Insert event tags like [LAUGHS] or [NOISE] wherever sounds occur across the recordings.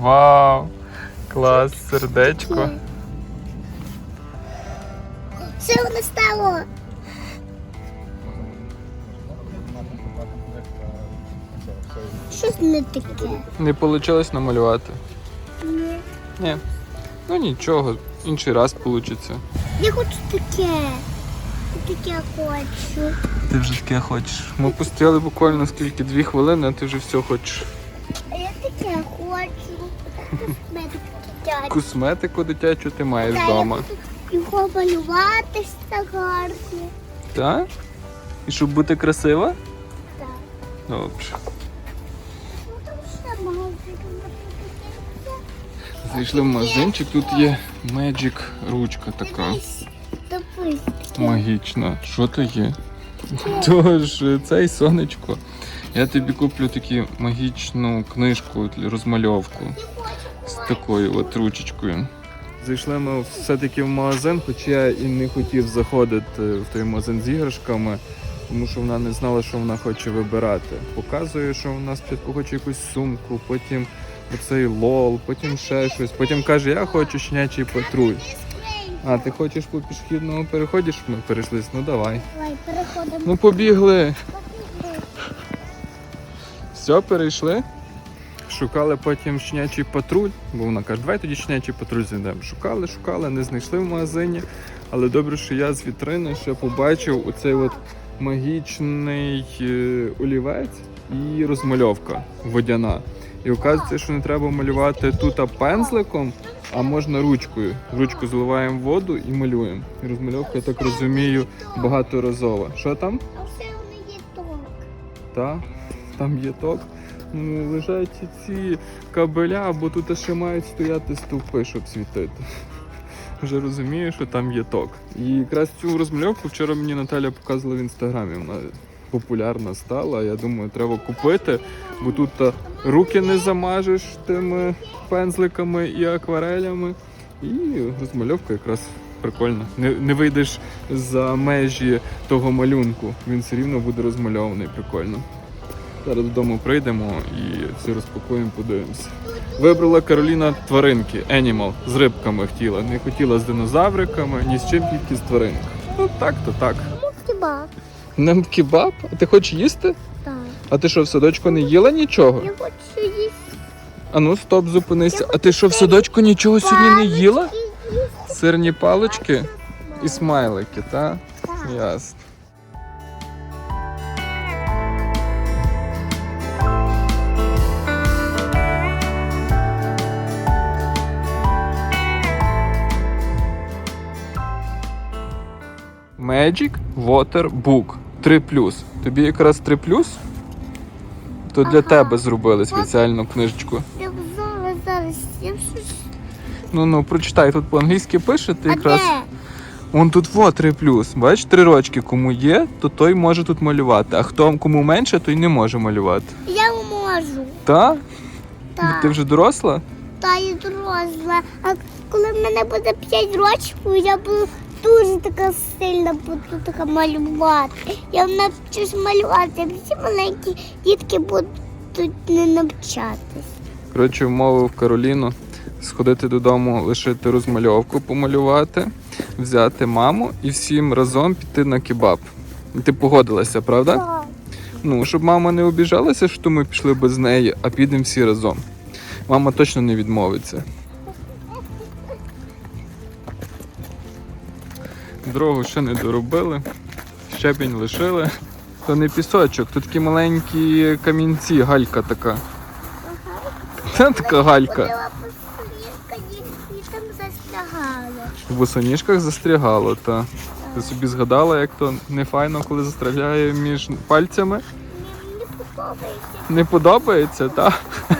Вау! Клас, сердечко. Що воно стало? Щось не таке. Не вийшло намалювати. Ні. Ні. Ну нічого, інший раз вийде. Я хочу таке. Я таке хочу. Ти вже таке хочеш. Ми постояли буквально скільки дві хвилини, а ти вже все хочеш. Медик. Косметику дитячу ти маєш Та, вдома. Я його малювати все гарно. Так? І щоб бути красива? Так. Добре. Ну там ще магазин. Зайшли в магазинчик, тут є Magic ручка така. Магічна. Що то є? Тож, цей сонечко. Я тобі куплю таку магічну книжку для розмальовку з такою от ручечкою. Зайшли ми все-таки в магазин, хоча я і не хотів заходити в той магазин з іграшками, тому що вона не знала, що вона хоче вибирати. Показує, що вона спочатку хоче якусь сумку, потім оцей лол, потім ще щось, потім каже, я хочу щенячий патруль. А, ти хочеш по пішохідному переході, щоб ми перейшлись? Ну давай. Давай, переходимо. Ну побігли. Все, перейшли. Шукали потім щенячий патруль, бо вона каже, давай тоді щенячий патруль знайдемо. Шукали, шукали, не знайшли в магазині. Але добре, що я з вітрини ще побачив оцей от магічний е, олівець і розмальовка водяна. І оказується, що не треба малювати тут пензликом, а можна ручкою. Ручку заливаємо в воду і малюємо. І розмальовка, я так розумію, багаторазова. Що там? А все є ток. Та, там є ток. Ну, лежать ці кабеля, бо тут ще мають стояти стовпи, щоб світити. Вже розумію, що там є ток. І якраз цю розмальовку вчора мені Наталя показувала в інстаграмі. Вона популярна стала. Я думаю, треба купити, бо тут руки не замажеш тими пензликами і акварелями. І розмальовка якраз прикольна. Не, не вийдеш за межі того малюнку. Він все рівно буде розмальований прикольно. Зараз додому прийдемо і все розпакуємо, подивимося. Вибрала Кароліна тваринки, Animal, з рибками хотіла. Не хотіла з динозавриками, ні з чим тільки з тваринок. Ну так то так. Хіба? Нам кебаб? А ти хочеш їсти? Так. А ти що, в садочку не їла нічого? Я хочу їсти. А ну стоп, зупинися. А ти що в садочку нічого сьогодні не їла? Сирні палички і смайлики, так? Так. Ясно. Magic Water Book 3 Тобі якраз 3 То для Ага. тебе зробили спеціальну книжечку. Я зараз. Я щось... Ну ну прочитай, тут по-англійськи пише, ти А якраз. де? Вон тут во 3 Бачиш, три рочки кому є, то той може тут малювати. А хто кому менше, той не може малювати. Я можу. Та? Ти вже доросла? Та я доросла. А коли в мене буде 5 років, я буду дуже така сильна, буду така малювати. Я навчусь малювати, всі маленькі дітки будуть не навчатись. Коротше, вмовив Кароліну сходити додому, лишити розмальовку, помалювати, взяти маму і всім разом піти на кебаб. Ти погодилася, правда? Так. Ну, щоб мама не обіжалася, що ми пішли без неї, а підемо всі разом. Мама точно не відмовиться. Дорогу ще не доробили, щебінь лишили. То не пісочок, то такі маленькі камінці, галька така. Та така галька. В босоніжках застрягало, та. Ти собі згадала, як то не файно, коли застрягає між пальцями. Не подобається. Подобається.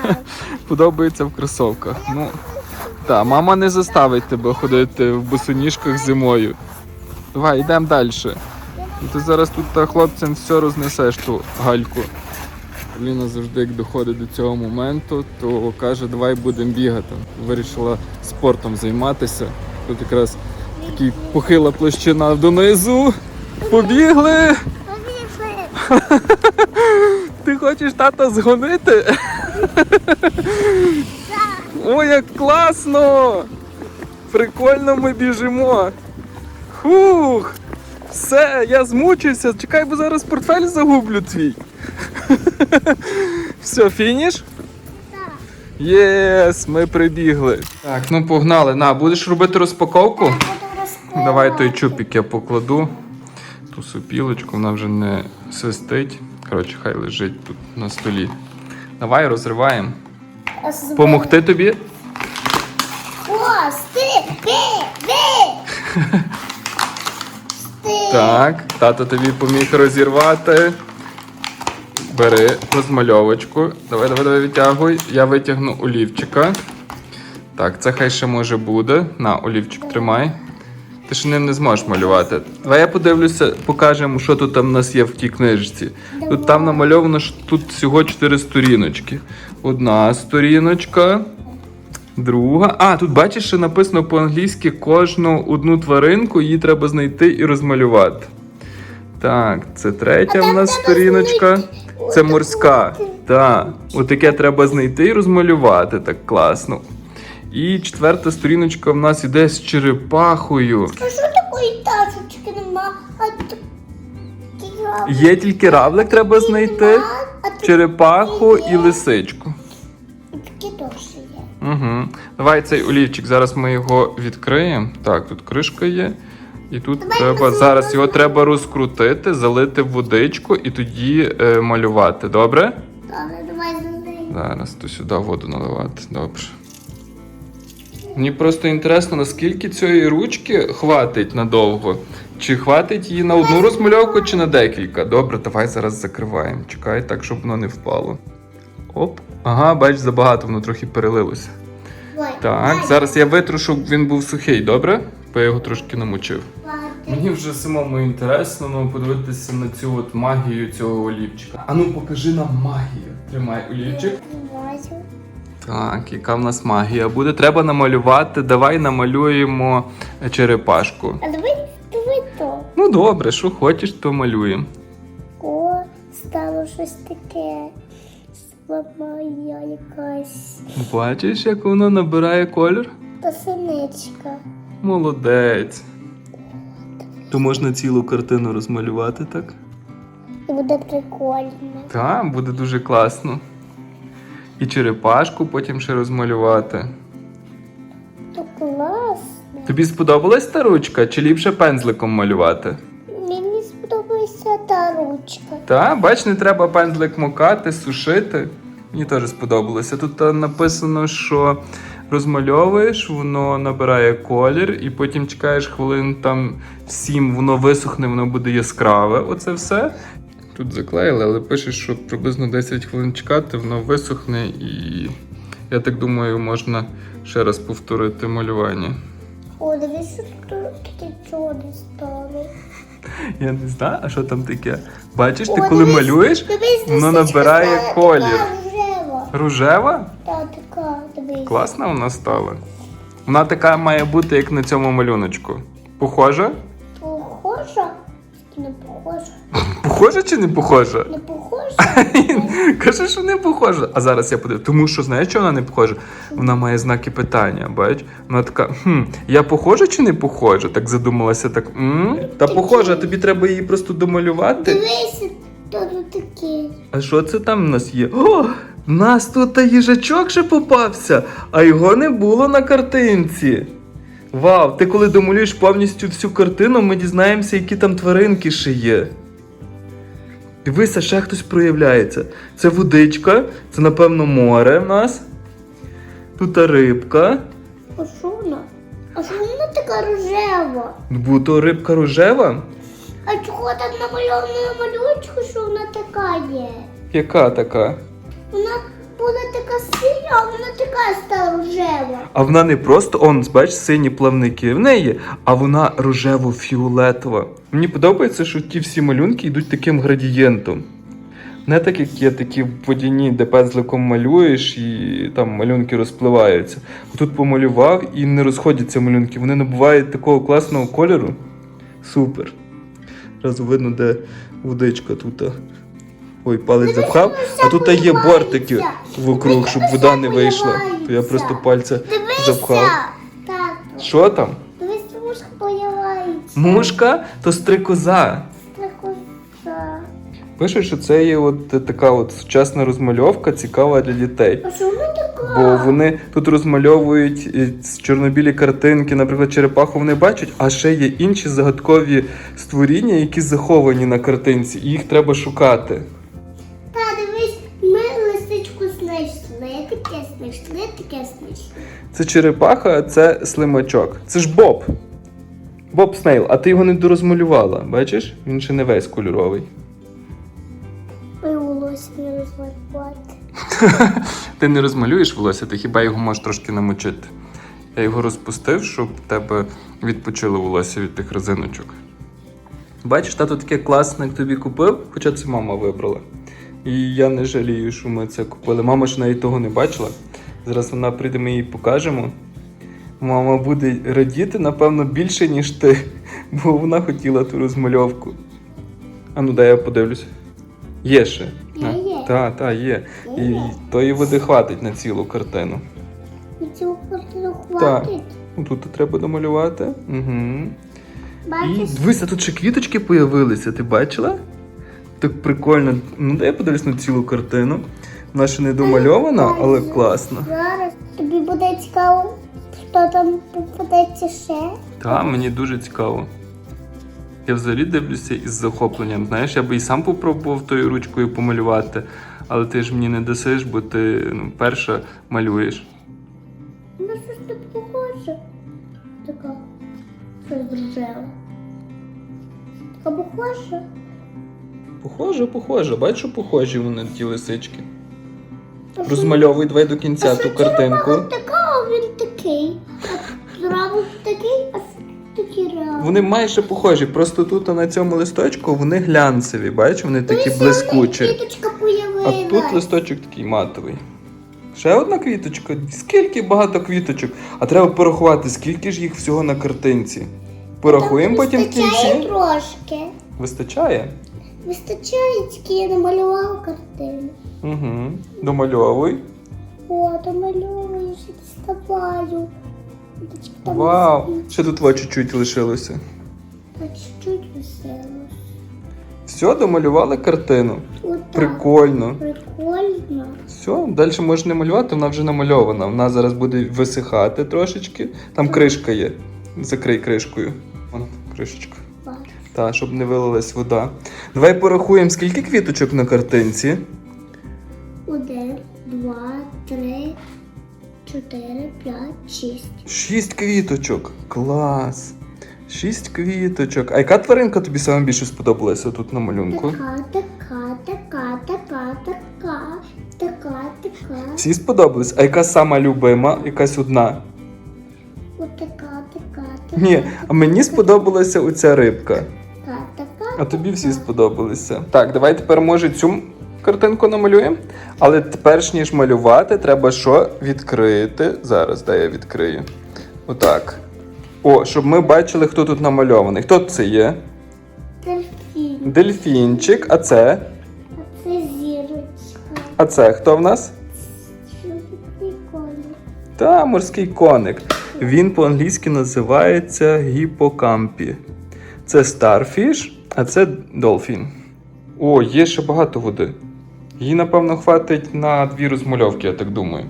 [LAUGHS] Подобається в кросовках. Ну, та, мама не заставить тебе ходити в босоніжках зимою. Давай, йдемо далі. Ти зараз тут та, хлопцям все рознесеш ту гальку. Ліна завжди, як доходить до цього моменту, то каже, давай будемо бігати. Вирішила спортом займатися. Тут якраз такий похила площина донизу. Побігли! Повісли. Ти хочеш тата згонити? Ой, як класно! Прикольно ми біжимо. Хух! Все, я змучився. Чекай, бо зараз портфель загублю твій. [LAUGHS] Все, фініш? Так. Єс, ми прибігли. Так, ну погнали. На, будеш робити розпаковку? Давай той чупік я покладу. Ту сопілочку, вона вже не свистить. Коротше, хай лежить тут на столі. Давай розриваємо. Помогти тобі? О, сти, ви, ви. Так, тато тобі поміг розірвати. Бери розмальовочку. Давай, давай, давай витягуй. Я витягну олівчика. Так, це хай ще може буде. На, олівчик тримай. Ти ж ним не зможеш малювати. Давай я подивлюся, покажемо, що тут там у нас є в тій книжці. Тут там намальовано, що тут всього 4 сторіночки. Одна сторіночка. Друга. А, тут бачиш, що написано по-англійськи кожну одну тваринку, її треба знайти і розмалювати. Так, це третя в нас сторіночка. Це морська. Так, отаке треба знайти і розмалювати так класно. І четверта сторіночка в нас іде з черепахою. Що такої ташечки нема? Є тільки равлик, треба знайти, черепаху і лисичку. Такі є. Угу. Давай цей олівчик. Зараз ми його відкриємо. Так, тут кришка є. І тут Давай треба зараз його треба розкрутити, залити в водичку і тоді е, малювати. Добре? Добре, давай залий. Зараз то сюди воду наливати. Добре. Мені просто інтересно, наскільки цієї ручки хватить надовго. Чи хватить її на одну розмальовку, чи на декілька. Добре, давай зараз закриваємо. Чекай так, щоб воно не впало. Оп. Ага, бач, забагато воно трохи перелилося. Так, зараз я витру, щоб він був сухий, добре? Бо я його трошки намочив. Мені вже самому інтересно ну, подивитися на цю от магію цього олівчика. А ну покажи нам магію. Тримай олівчик. Так, яка в нас магія буде? Треба намалювати. Давай намалюємо черепашку. А давай, давай то. Ну добре, що хочеш, то малюємо. О, стало щось таке. Слабая якась. Бачиш, як воно набирає колір? Та синичка. Молодець. То можна цілу картину розмалювати, так? І буде прикольно. Так, буде дуже класно. І черепашку потім ще розмалювати. То класно. Тобі сподобалась та ручка, чи ліпше пензликом малювати? Мені сподобається та ручка. Та, бач, не треба пензлик мокати, сушити. Мені теж сподобалося. Тут е, написано, що розмальовуєш, воно набирає колір, і потім чекаєш хвилин там 7, воно висохне, воно буде яскраве. Оце все. Тут заклеїли, але пише, що приблизно 10 хвилин чекати, воно висохне і я так думаю, можна ще раз повторити малювання. О, тут таке чорне стало. Я не знаю, а що там таке. Бачиш, ти коли малюєш, воно набирає колір. Рожева. Та така, дивись. Класна вона стала. Вона така має бути, як на цьому малюночку. Похожа? Похожа? Не похожа. [LAUGHS] Похожа чи не похожа? Не похожа? [LAUGHS] Каже, що не похожа. А зараз я подивлюсь. Тому що знаєш, що вона не похожа? Вона має знаки питання, бач? Вона така, хм, я похожа чи не похожа? Так задумалася, так. М? Та похожа, тобі треба її просто домалювати. Дивись, хто тут такий. А що це там в нас є? О, нас тут та їжачок ще попався, а його не було на картинці. Вау, ти коли домалюєш повністю всю картину, ми дізнаємося, які там тваринки ще є. Дивися, ще хтось проявляється. Це водичка, це, напевно, море в нас. Тут рибка. А що вона? А що вона така рожева? Бо то рибка рожева. А чого так намальовано на малюночку, що вона така є? Яка така? Вона була така синя, а вона така стала рожева. А вона не просто, он, бач, сині плавники в неї, а вона рожево-фіолетова. Мені подобається, що ті всі малюнки йдуть таким градієнтом. Не так, як є такі водяні, де пензликом малюєш і там малюнки розпливаються. Тут помалював і не розходяться малюнки. Вони набувають такого класного кольору. Супер. Зразу видно, де водичка тут. Ой, палець запхав, а тут є бортики вокруг, щоб вода не вийшла. То я просто пальця запхав. Що там? дивись, мушка появляється. Мушка то стрикоза. Страховка. Пишуть, що це є от така от сучасна розмальовка, цікава для дітей. А що вона така? Бо вони тут розмальовують е, чорнобілі картинки, наприклад, черепаху вони бачать, а ще є інші загадкові створіння, які заховані на картинці, і їх треба шукати. Це черепаха, а це слимачок. Це ж Боб. Боб Снейл, а ти його не дорозмалювала. Бачиш? Він ще не весь кольоровий. Ой, волосся не розмалювати. [LAUGHS] Ти не розмалюєш волосся, ти хіба його можеш трошки намочити. Я його розпустив, щоб в тебе відпочило волосся від тих резиночок. Бачиш, тато таке класне, як тобі купив, хоча це мама вибрала. І я не жалію, що ми це купили. Мама ж навіть того не бачила. Зараз вона прийде, ми їй покажемо. Мама буде радіти, напевно, більше, ніж ти, [LAUGHS] бо вона хотіла ту розмальовку. А ну дай я подивлюсь. Є ще. Так, так, є. І Є. тої води хватить на цілу картину. І цю картину хватить. Ну, Тут треба домалювати. Угу. І Бачиш? дивися, тут ще квіточки появилися, ти бачила? Так прикольно. Ну, дай я подивлюсь на цілу картину. Вона ще не домальована, але класно. Зараз тобі буде цікаво, що там попадеться ще. Так, мені дуже цікаво. Я взагалі дивлюся із захопленням. Знаєш, я би і сам попробував тою ручкою помалювати, але ти ж мені не дасиш, бо ти ну, перша малюєш. Ну що ж ти похоже? Така рожева. Така похожа. Похоже, похоже. Бачу, похожі вони ті лисички. Розмальовуй давай до кінця ту картинку. а він такий. А зразу такий, а такий реально. Вони майже похожі, просто тут на цьому листочку вони глянцеві, бачиш, вони такі блискучі. Квіточка А появилась. тут листочок такий матовий. Ще одна квіточка. Скільки багато квіточок. А треба порахувати, скільки ж їх всього на картинці. Порахуємо потім в Вистачає кінці. трошки. Вистачає? Вистачає, тільки я намалювала картину. Угу. Домальовуй. О, домальовую, ще діставаю. Там Вау! світ. Ще тут чуть-чуть лишилося. Та чуть-чуть весело. Все, домалювали картину. Отак. Прикольно. Прикольно. Все, далі можна не малювати, вона вже намальована. Вона зараз буде висихати трошечки. Там кришка є. Закрий кришкою. Вон кришечка. Бачу. Та, щоб не вилилась вода. Давай порахуємо, скільки квіточок на картинці. Один, два, три, чотири, п'ять, шість. Шість квіточок. Клас. Шість квіточок. А яка тваринка тобі саме більше сподобалася тут на малюнку? Така, така, така, така, така, така, така. Всі сподобались. А яка сама любима? Якась одна. Отака, така, така. Ні, а мені сподобалася оця рибка. Така, така. А тобі всі сподобалися. Так, давай тепер може цю картинку намалюємо. Але перш ніж малювати, треба що відкрити. Зараз дай я відкрию. Отак. О, щоб ми бачили, хто тут намальований. Хто це є? Дельфін. Дельфінчик, а це? А це зірочка. А це хто в нас? Та, морський коник. Він по-англійськи називається гіпокампі. Це Starfish, а це Dolphin. О, є ще багато води. Її, напевно, хватить на дві розмальовки, я так думаю.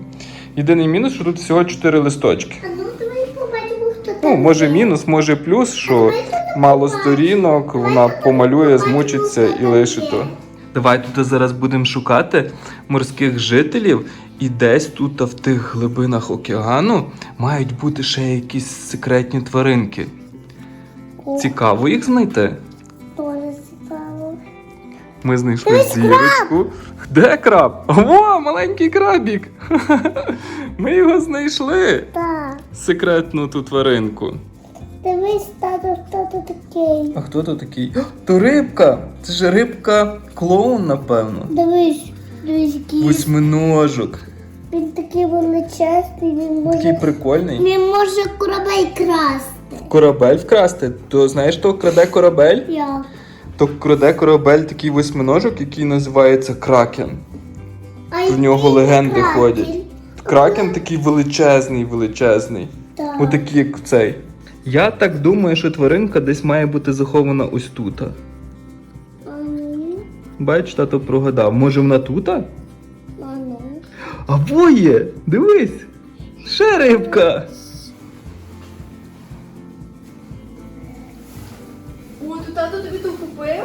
Єдиний мінус, що тут всього 4 листочки. А ну давай побачимо, хто Ну, там. може мінус, може плюс, що мало сторінок, вона помалює, змучиться і лише то. Давай тут зараз будемо шукати морських жителів, і десь тут в тих глибинах океану мають бути ще якісь секретні тваринки. Цікаво їх знайти. Дуже цікаво. Ми знайшли зірочку. Де краб? О, маленький крабік! [LAUGHS] Ми його знайшли. Так. Секретну ту тваринку. Дивись, тато, хто тут такий. А хто тут такий? О, То рибка! Це ж рибка клоун, напевно. Дивись, дивись, який. Восьминожок. Він такий величезний, він може. Такий прикольний. Він може корабель красти. Корабель вкрасти. То знаєш, хто краде корабель? Як? То краде корабель такий восьминожок, який називається Кракен. В нього легенди кракен? ходять. Кракен такий величезний, величезний. Так. Отакий, як цей. Я так думаю, що тваринка десь має бути захована ось тут. Бач, тато прогадав. Може вона тут? а ну. А воє! Дивись! Ще рибка! Купив?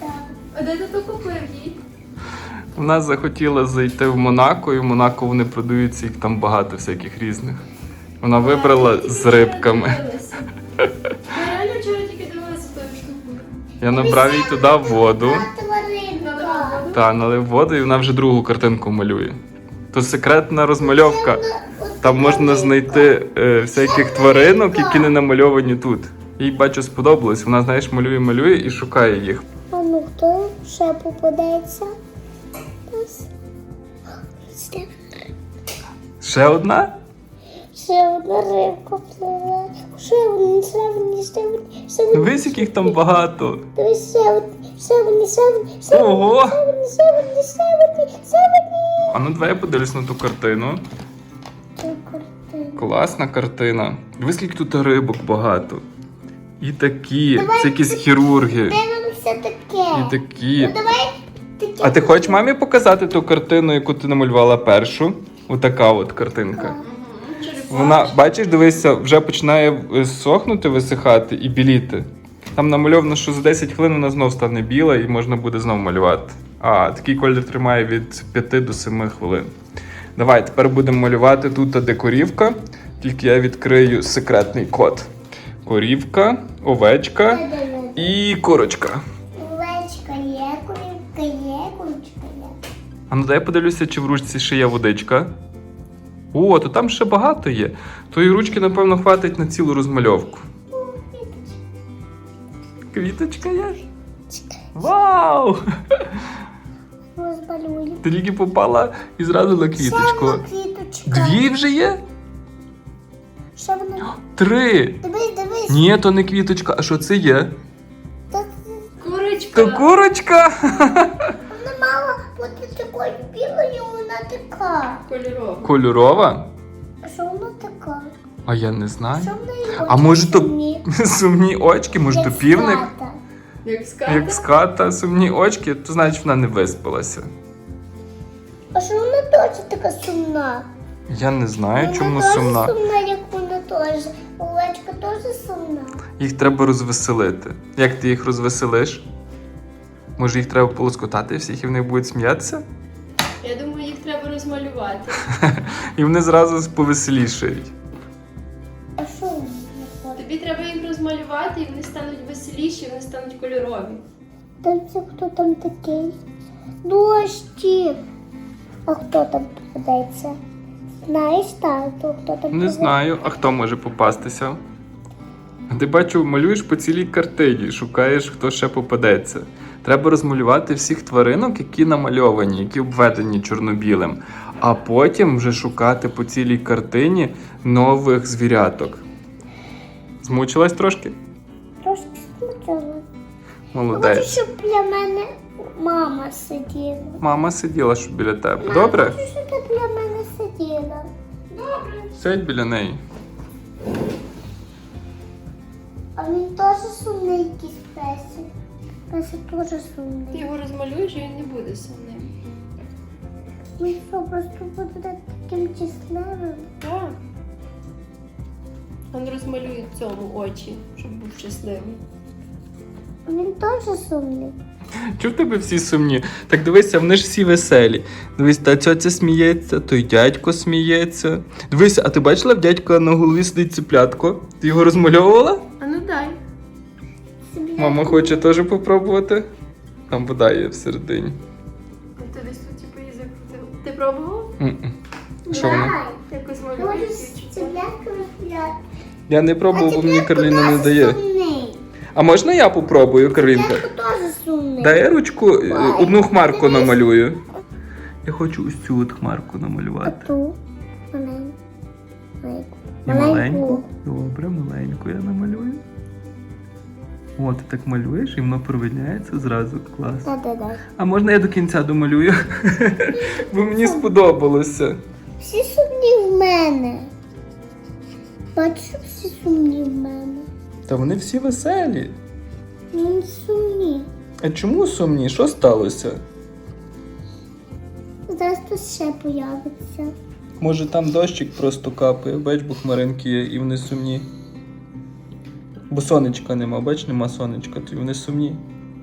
Так. А де ти то купив їй? Вона захотіла зайти в Монако, і в Монако вони продаються, їх там багато всяких різних. Вона вибрала з рибками. Я реально вчора тільки дивилася тою штукою. Я набрав їй туди воду? Та налив воду, і вона вже другу картинку малює. То секретна розмальовка. Там можна знайти е, всяких тваринок, які не намальовані тут. Їй бачу сподобалось. Вона, знаєш, малює, малює і шукає їх. А ну хто ще попадеться? Ось. Ще- одна? Ще одна рибка пливе. Ще одні, ще одні, ще одні, ще одні. Дивись, яких там багато. Дивись, ще одні, ще одні, Ого! ще одні, ще одні. А ну давай я подивлюсь на ту картину. Це картина. Класна картина. Дивись, скільки тут рибок багато. І такі, Давай це якісь хірурги. Дивимося таке. І такі. Ну давай таке. А ти хочеш мамі показати ту картину, яку ти намалювала першу? Отака от картинка. Вона, бачиш, дивися, вже починає е, сохнути, висихати і біліти. Там намальовано, що за 10 хвилин вона знов стане біла і можна буде знов малювати. А, такий колір тримає від 5 до 7 хвилин. Давай, тепер будемо малювати тут де корівка, тільки я відкрию секретний код. Корівка, овечка і курочка. Овечка є, курівка є, курочка є. А ну дай я подивлюся, чи в ручці ще є водичка. О, то там ще багато є. Тої ручки, напевно, хватить на цілу розмальовку. Квіточка є. Вау! Розбалюємо. Ти тільки попала і зразу на квіточку. Квіточка. Дві вже є? Ще вона. Три. Дивись, дивись. Ні, то не квіточка, а що це є? Та Курочка. То курочка. Вона мала бути такою білою, вона така. Кольорова. Кольорова? А що вона така? А я не знаю. Що в неї А очі може то сумні? [LAUGHS] сумні очки, може то Як півник? ската. Як ската? Як ската, сумні очки, то значить вона не виспалася. А що вона теж така сумна? Я не знаю, Вона чому теж сумна. сумна, як вона теж. Овечка теж сумна. Їх треба розвеселити. Як ти їх розвеселиш? Може їх треба полоскотати всіх і вони будуть сміятися? Я думаю, їх треба розмалювати. [LAUGHS] І вони зразу повеселішають. А що вона ходить? Тобі треба їх розмалювати, і вони стануть веселіші, вони стануть кольорові. Там це хто там такий? Дощик. А хто там попадеться? Знаєш, тату, хто там Не знаю, а хто може попастися? Ти бачу, малюєш по цілій картині, шукаєш, хто ще попадеться. Треба розмалювати всіх тваринок, які намальовані, які обведені чорно-білим, а потім вже шукати по цілій картині нових звіряток. Змучилась трошки? Трошки смутила. Хочу, щоб для мене мама сиділа. Мама сиділа щоб біля тебе. Добре? Хочу, щоб для мене сиділа. Сядь біля неї. А він теж сумний якийсь песик. Песик теж Ти сумний. його розмалюєш, і він не буде сумним. Він що, просто буде таким чесливим? Так. Він розмалює цьому очі, щоб був щасливий. Він теж сумний. Чого в тебе всі сумні? Так дивися, вони ж всі веселі. Дивись, та цьоця сміється, той дядько сміється. Дивися, а ти бачила в дядька на голові сидить циплятко? Ти його розмальовувала? А ну дай. Мама хоче теж попробувати. Там вода є всередині. Ти десь тут типу її закрутив. Ти пробував? М-м. Що воно? Якось розпіляти. Я не пробував, бо мені Карліна не дає. А можна я попробую? Цеплятка теж сумний. Дай я ручку е, одну хмарку намалюю. Я хочу ось цю от хмарку А намалювати. ту маленьку. Маленьку. І маленьку. Добре, маленьку я намалюю. О, ти так малюєш і воно провидняється зразу. Клас. Да-да-да. А можна я до кінця домалюю? Бо мені сподобалося. Всі сумні в мене. Бачиш, всі сумні в мене. Та вони всі веселі. Ну, сумні. А чому сумні? Що сталося? Зараз тут ще появиться. Може там дощик просто капає, бач, бо хмаринки є і вони сумні. Бо сонечка нема, бач, нема сонечка, то вони сумні.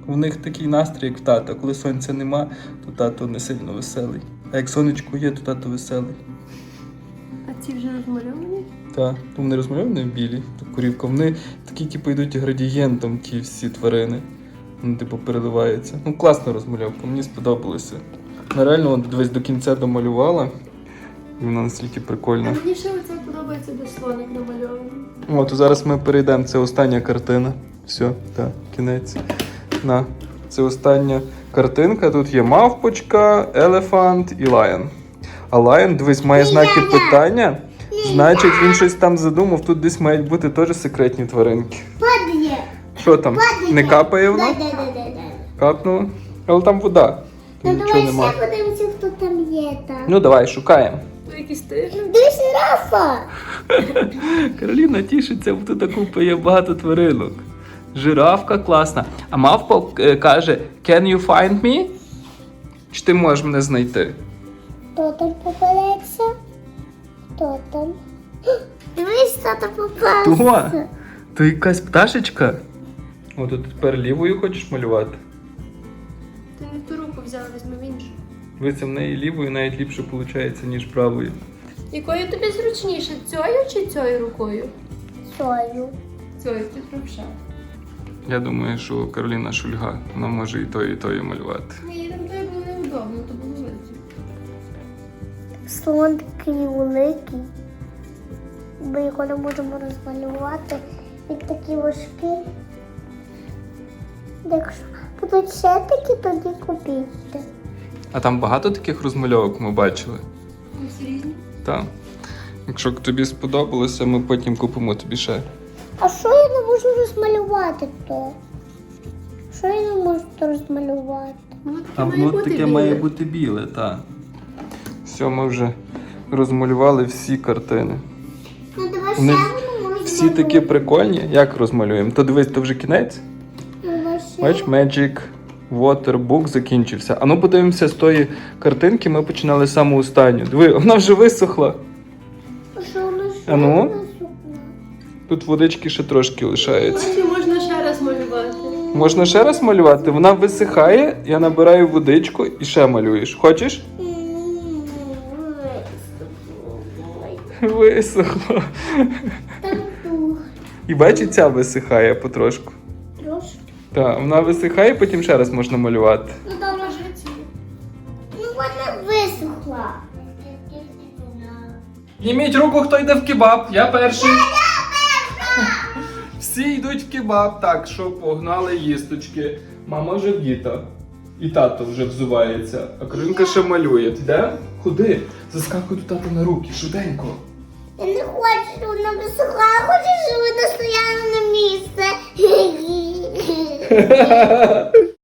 У них такий настрій, як в тата. Коли сонця нема, то тато не сильно веселий. А як сонечко є, то тато веселий. А ці вже розмальовані? Так, то вони розмальовані в білі, то корівка. Вони такі, типу, йдуть градієнтом, ті всі тварини. Вони, типу, переливаються. Ну, класна розмальовка, мені сподобалося. Вона реально от, дивись до кінця домалювала. І вона настільки прикольна. мені ще оце подобається, де слоник намальований. О, то зараз ми перейдемо. Це остання картина. Все, так, кінець. На. Це остання картинка. Тут є мавпочка, елефант і лайон. А лайон, дивись, має знаки питання. Значить, він щось там задумав. Тут десь мають бути теж секретні тваринки. Падає. Що там? Не капає воно? Капнуло? Але там вода. Ну давай ще подивимося, хто там є там. Ну давай, шукаємо. Ну, якийсь тиждень. Дивись, Рафа. [LAUGHS] Кароліна тішиться, бо тут купа є багато тваринок. Жирафка класна. А мавпа е, каже: Can you find me? Чи ти можеш мене знайти? Хто там попадеться? Хто там? Дивись, хто там попався. То? То якась пташечка? О, то ти тепер лівою хочеш малювати? Ти не ту руку взяла, візьми в іншу. Дивися, в неї лівою навіть ліпше виходить, ніж правою. Якою тобі зручніше, цією чи цією рукою? Сою. Цією, ти правша. Я думаю, що Кароліна Шульга, вона може і тою, і тою малювати. Ні, Слон такий великий. Ми його не можемо розмалювати. Він такий важкий. Якщо будуть ще такі, тоді купіть. А там багато таких розмальовок ми бачили. Ну, різні. Так. Якщо тобі сподобалося, ми потім купимо тобі ще. А що я не можу розмалювати то? Що я не можу розмалювати? Ну, таке має бути біле. бути біле, так. Все, ми вже розмалювали всі картини. Ну давай Вони ще одну. Всі такі прикольні. Як розмалюємо? То дивись, то вже кінець. Давай ще. Бач, Magic Water Book закінчився. А ну подивимося з тої картинки, ми починали саму останню. Диви, вона вже висохла. А ще ну? Тут водички ще трошки лишається. Бачу, можна ще раз малювати. Можна ще раз малювати? Вона висихає, я набираю водичку і ще малюєш. Хочеш? М, Висохло. Там. І бачиш, ця висихає потрошку. Трошки. Так, вона висихає, потім ще раз можна малювати. Ну там Може, ці. Ну вона висохла. Підніміть руку, хто йде в кебаб. Я перший. Всі йдуть в кебаб. Так, що погнали їсточки. Мама вже вдіта. І тато вже взувається. А Каринка ще малює. Ти де? Куди? Заскакуй до тата на руки, швиденько. Я не хочу, щоб вона висохла, я хочу, щоб вона стояла на місце. [LAUGHS] [LAUGHS]